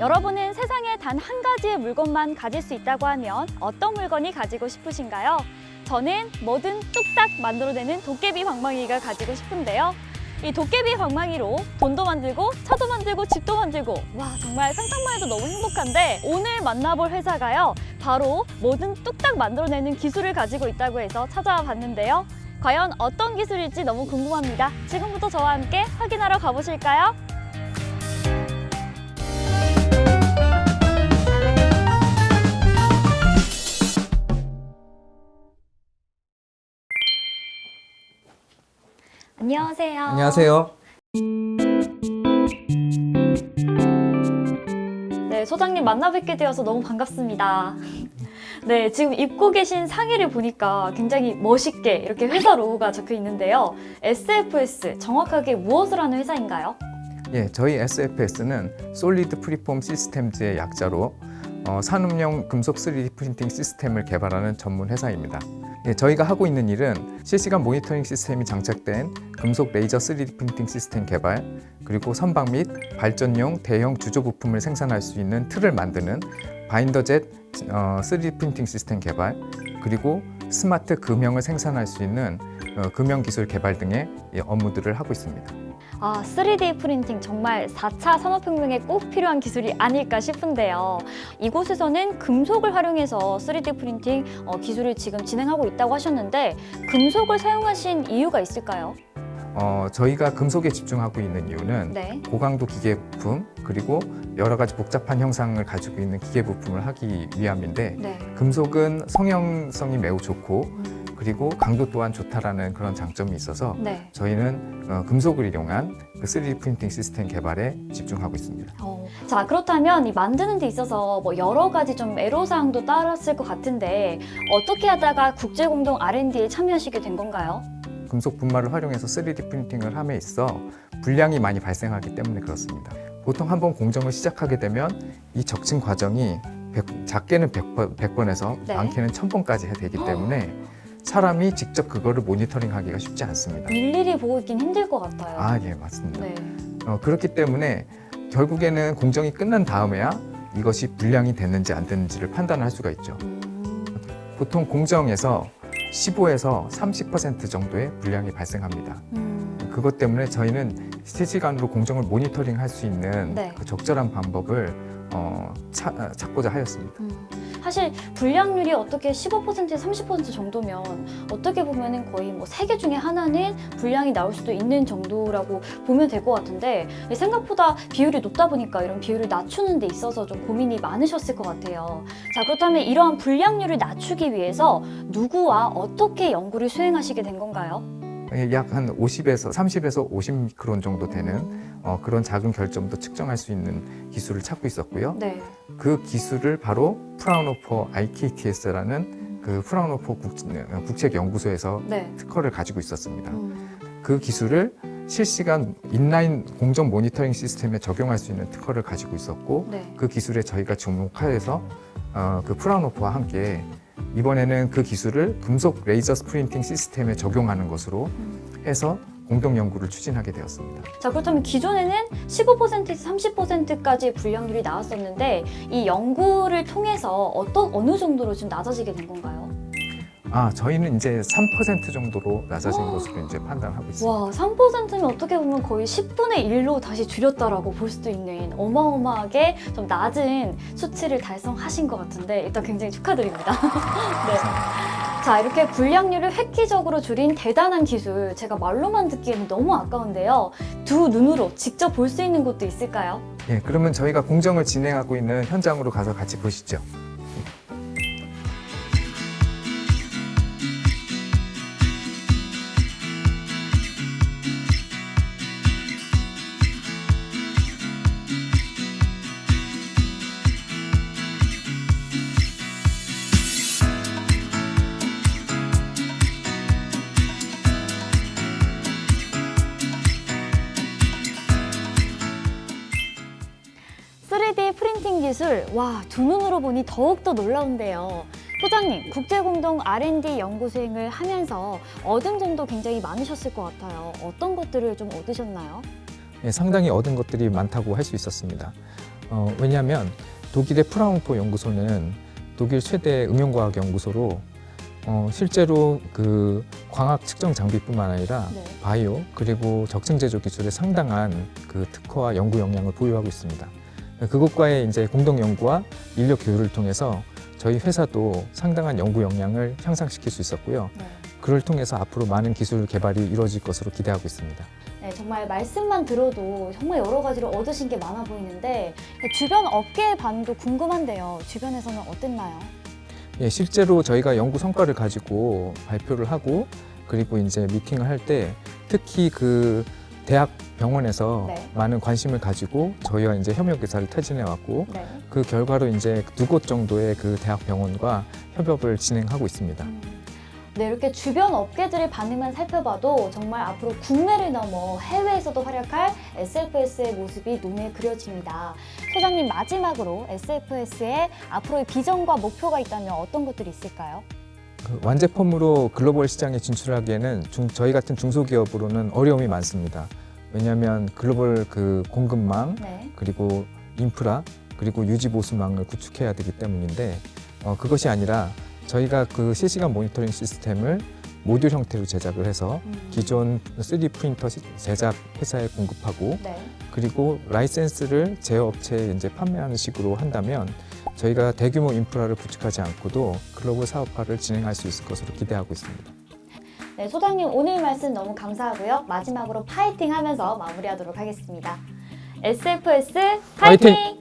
여러분은 세상에 단 한 가지의 물건만 가질 수 있다고 하면 어떤 물건이 가지고 싶으신가요? 저는 뭐든 뚝딱 만들어내는 도깨비 방망이가 가지고 싶은데요. 이 도깨비 방망이로 돈도 만들고 차도 만들고 집도 만들고 와 정말 상상만 해도 너무 행복한데 오늘 만나볼 회사가요 바로 뭐든 뚝딱 만들어내는 기술을 가지고 있다고 해서 찾아와 봤는데요 과연 어떤 기술일지 너무 궁금합니다 지금부터 저와 함께 확인하러 가보실까요? 안녕하세요. 안녕하세요. 네, 소장님 만나 뵙게 되어서 너무 반갑습니다. 네, 지금 입고 계신 상의를 보니까 굉장히 멋있게 이렇게 회사 로고가 적혀 있는데요. SFS, 정확하게 무엇을 하는 회사인가요? 예, 저희 SFS는 솔리드 프리폼 시스템즈의 약자로 어, 산업용 금속 3D 프린팅 시스템을 개발하는 전문 회사입니다. 예, 저희가 하고 있는 일은 실시간 모니터링 시스템이 장착된 금속 레이저 3D 프린팅 시스템 개발, 그리고 선박 및 발전용 대형 주조 부품을 생산할 수 있는 틀을 만드는 바인더젯 어, 3D 프린팅 시스템 개발, 그리고 스마트 금형을 생산할 수 있는 어, 금형 기술 개발 등의 예, 업무들을 하고 있습니다. 아, 3D 프린팅 정말 4차 산업혁명에 꼭 필요한 기술이 아닐까 싶은데요. 이곳에서는 금속을 활용해서 3D 프린팅 어, 기술을 지금 진행하고 있다고 하셨는데 금속을 사용하신 이유가 있을까요? 어, 저희가 금속에 집중하고 있는 이유는 네. 고강도 기계 부품 그리고 여러 가지 복잡한 형상을 가지고 있는 기계 부품을 하기 위함인데 네. 금속은 성형성이 매우 좋고 그리고 강도 또한 좋다라는 그런 장점이 있어서 네. 저희는 어, 금속을 이용한 그 3D 프린팅 시스템 개발에 집중하고 있습니다. 어, 자 그렇다면 이 만드는 데 있어서 뭐 여러 가지 좀 애로사항도 따랐을 것 같은데 어떻게 하다가 국제공동 R&D에 참여하시게 된 건가요? 금속 분말을 활용해서 3D 프린팅을 함에 있어 불량이 많이 발생하기 때문에 그렇습니다. 보통 한 번 공정을 시작하게 되면 이 적층 과정이 100, 작게는 100번, 100번에서 네. 많게는 1000번까지 되기 때문에 사람이 직접 그거를 모니터링하기가 쉽지 않습니다. 일일이 보고 있긴 힘들 것 같아요. 아, 예, 맞습니다. 네. 어, 그렇기 때문에 결국에는 공정이 끝난 다음에야 이것이 불량이 됐는지 안 됐는지를 판단할 수가 있죠. 음, 보통 공정에서 15에서 30% 정도의 불량이 발생합니다. 음, 그것 때문에 저희는 실시간으로 공정을 모니터링 할 수 있는 네. 그 적절한 방법을 어, 차- 아, 찾고자 하였습니다. 음. 사실 불량률이 어떻게 15%에서 30% 정도면 어떻게 보면은 거의 뭐 세 개 중에 하나는 불량이 나올 수도 있는 정도라고 보면 될 것 같은데 생각보다 비율이 높다 보니까 이런 비율을 낮추는 데 있어서 좀 고민이 많으셨을 것 같아요. 자 그렇다면 이러한 불량률을 낮추기 위해서 누구와 어떻게 연구를 수행하시게 된 건가요? 약 한 50에서 30에서 50 미크론 정도 되는 어, 그런 작은 결점도 측정할 수 있는 기술을 찾고 있었고요. 네. 그 기술을 바로 프라우노포 IKTS라는 그 국, 국책 연구소에서 네. 특허를 가지고 있었습니다. 음, 그 기술을 실시간 인라인 공정 모니터링 시스템에 적용할 수 있는 특허를 가지고 있었고 네. 그 기술에 저희가 주목하여서 어, 그 프라우노프와 함께 이번에는 그 기술을 금속 레이저 프린팅 시스템에 적용하는 것으로 해서 공동 연구를 추진하게 되었습니다. 자 그렇다면 기존에는 15%에서 30%까지 불량률이 나왔었는데 이 연구를 통해서 어떤 어느 정도로 좀 낮아지게 된 건가요? 아 저희는 이제 3% 정도로 낮아진 것으로 이제 판단하고 있습니다. 와 3%면 어떻게 보면 거의 10분의 1로 다시 줄였다라고 볼 수도 있는 어마어마하게 좀 낮은 수치를 달성하신 것 같은데 일단 굉장히 축하드립니다. 네. 자 이렇게 불량률을 획기적으로 줄인 대단한 기술 제가 말로만 듣기에는 너무 아까운데요. 두 눈으로 직접 볼 수 있는 곳도 있을까요? 예, 그러면 저희가 공정을 진행하고 있는 현장으로 가서 같이 보시죠. (3D) 프린팅 기술 와 두 눈으로 보니 더욱더 놀라운데요 소장님 국제공동 R&D 연구 수행을 하면서 얻은 점도 굉장히 많으셨을 것 같아요 어떤 것들을 좀 얻으셨나요? 예, 상당히 얻은 것들이 많다고 할 수 있었습니다. 어, 왜냐하면 독일의 프라운포 연구소는 독일 최대 응용과학 연구소로 어, 실제로 그 광학 측정 장비뿐만 아니라 네. 바이오 그리고 적층 제조 기술에 상당한 그 특허와 연구 역량을 보유하고 있습니다. 그것과의 이제 공동 연구와 인력 교류를 통해서 저희 회사도 상당한 연구 역량을 향상시킬 수 있었고요. 네. 그를 통해서 앞으로 많은 기술 개발이 이루어질 것으로 기대하고 있습니다. 네, 정말 말씀만 들어도 정말 여러 가지로 얻으신 게 많아 보이는데 주변 업계의 반응도 궁금한데요. 주변에서는 어땠나요? 예, 실제로 저희가 연구 성과를 가지고 발표를 하고 그리고 이제 미팅을 할 때 특히 그 대학 병원에서 네. 많은 관심을 가지고 저희와 이제 협력 의사를 퇴진해 왔고 네. 그 결과로 이제 두 곳 정도의 그 대학 병원과 협업을 진행하고 있습니다. 네, 이렇게 주변 업계들의 반응만 살펴봐도 정말 앞으로 국내를 넘어 해외에서도 활약할 SFS의 모습이 눈에 그려집니다. 소장님 마지막으로 SFS의 앞으로의 비전과 목표가 있다면 어떤 것들이 있을까요? 그 완제품으로 글로벌 시장에 진출하기에는 중- 저희 같은 중소기업으로는 어려움이 많습니다. 왜냐하면 글로벌 그 공급망 네. 그리고 인프라 그리고 유지 보수망을 구축해야 되기 때문인데 어, 그것이 아니라 저희가 그 실시간 모니터링 시스템을 모듈 형태로 제작을 해서 음. 기존 3D 프린터 시- 제작 회사에 공급하고 네. 그리고 라이센스를 제어업체에 이제 판매하는 식으로 한다면 저희가 대규모 인프라를 구축하지 않고도 글로벌 사업화를 진행할 수 있을 것으로 기대하고 있습니다. 네, 소장님 오늘 말씀 너무 감사하고요. 마지막으로 파이팅 하면서 마무리하도록 하겠습니다. SFS 파이팅! 파이팅!